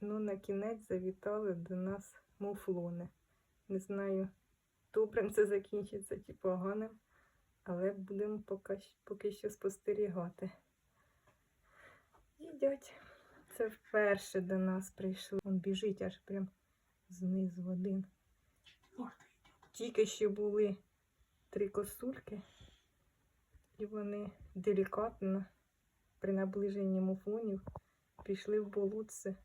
Ну, на кінець завітали до нас муфлони. Не знаю, добрим це закінчиться чи поганим, але будемо поки, поки що спостерігати. Їдять. Це вперше до нас прийшли. Він біжить аж прям знизу один. Тільки що були три косульки, і вони делікатно при наближенні муфлонів пішли в болотце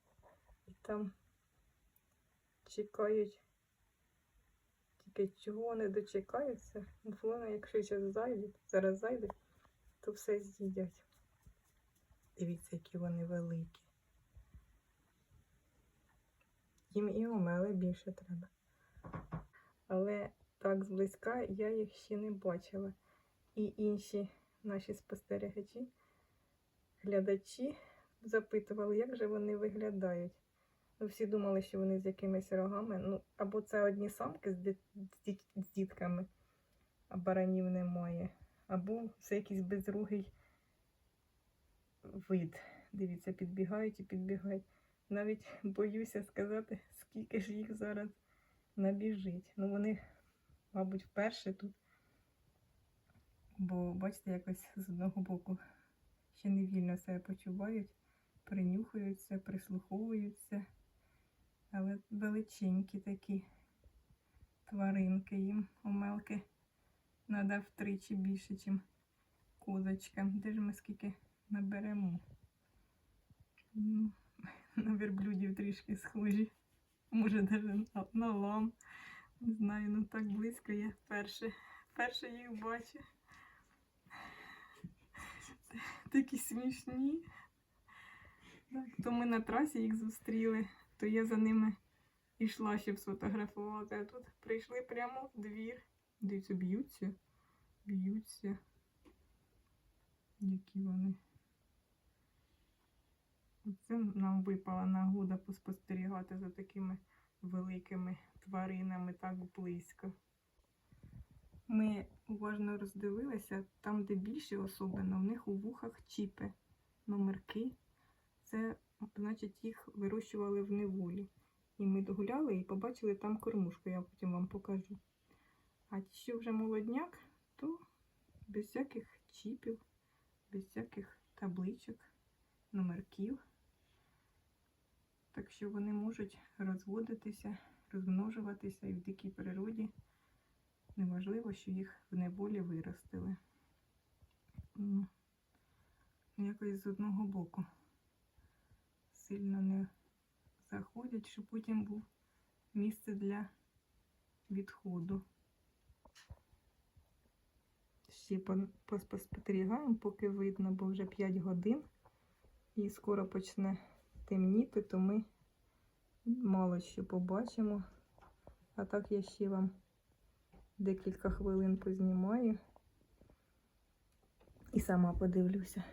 там чекають. Тільки чого вони дочекаються? Муфлони, якщо зараз зайдуть, зараз зайдуть, то все з'їдять. Дивіться, які вони великі. Їм і омели більше треба. Але так зблизька я їх ще не бачила. І інші наші спостерігачі, глядачі запитували, як же вони виглядають. Всі думали, що вони з якимись рогами. Ну, або це одні самки з, дит- з дітками, а баранів немає. Або це якийсь безругий вид. Дивіться, підбігають і підбігають. Навіть боюся сказати, скільки ж їх зараз набіжить. Ну, вони, мабуть, вперше тут. Бо, бачите, якось з одного боку ще не вільно себе почувають, принюхуються, прислуховуються. Але величенькі такі тваринки їм омелки треба втричі більше, ніж козочкам. Де ж ми скільки наберемо? Ну, на верблюдів трішки схожі. Може, навіть на, на. Не знаю, ну так близько я вперше, вперше їх бачу. Такі смішні. Так, То ми на трасі їх зустріли, то я за ними йшла, щоб сфотографувати. А тут прийшли прямо в двір. Дивіться, б'ються, б'ються. Які вони. Оце нам випала нагода поспостерігати за такими великими тваринами так близько. Ми уважно роздивилися, там, де більші особливо, в них у вухах чіпи, номерки. Це, значить, їх вирощували в неволі. І ми догуляли і побачили там кормушку, я потім вам покажу. А ті, що вже молодняк, то без всяких чіпів, без всяких табличок, номерків. Так що вони можуть розводитися, розмножуватися і в дикій природі. Неважливо, що їх в неволі виростили. Якось з одного боку сильно не заходять, щоб потім був місце для відходу. Ще поспостерігаємо, поки видно, бо вже 5 годин і скоро почне темніти, то ми мало що побачимо. А так я ще вам декілька хвилин познімаю і сама подивлюся.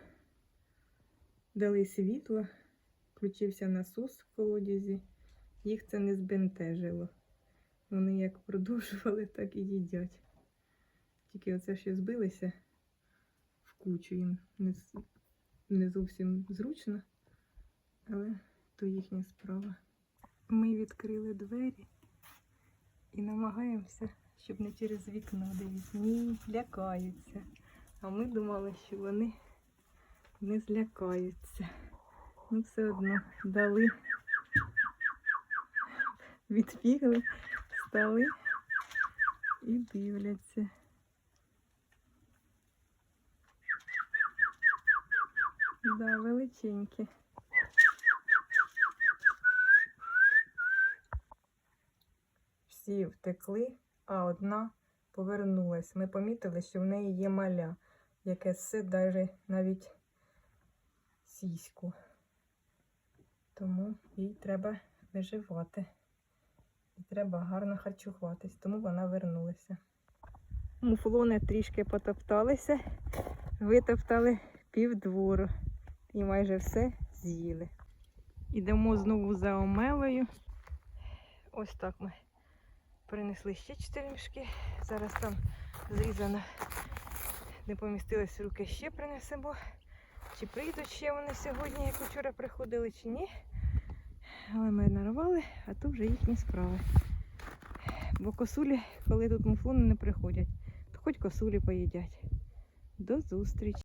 Дали світло, включився насос в колодязі, їх це не збентежило. Вони як продовжували, так і їдять. Тільки оце що збилися в кучу їм не, не зовсім зручно, але то їхня справа. Ми відкрили двері і намагаємося, щоб не через вікно дивіться. Ні, лякаються. А ми думали, що вони не злякаються. Ну, все одно дали, відбігли, стали і дивляться. Да, величенькі. Всі втекли, а одна повернулась. Ми помітили, що в неї є маля, яке все даже навіть сіську. Тому їй треба виживати. І треба гарно харчуватись, тому вона вернулася. Муфлони трішки потопталися, витоптали півдвору і майже все з'їли. Ідемо знову за омелою. Ось так ми принесли ще 4 мішки. Зараз там зрізано, не помістились руки, ще принесемо. Чи прийдуть ще вони сьогодні, як вчора приходили, чи ні. Але ми нарвали, а то вже їхні справи. Бо косулі, коли тут муфлони не приходять, то хоч косулі поїдять. До зустрічі!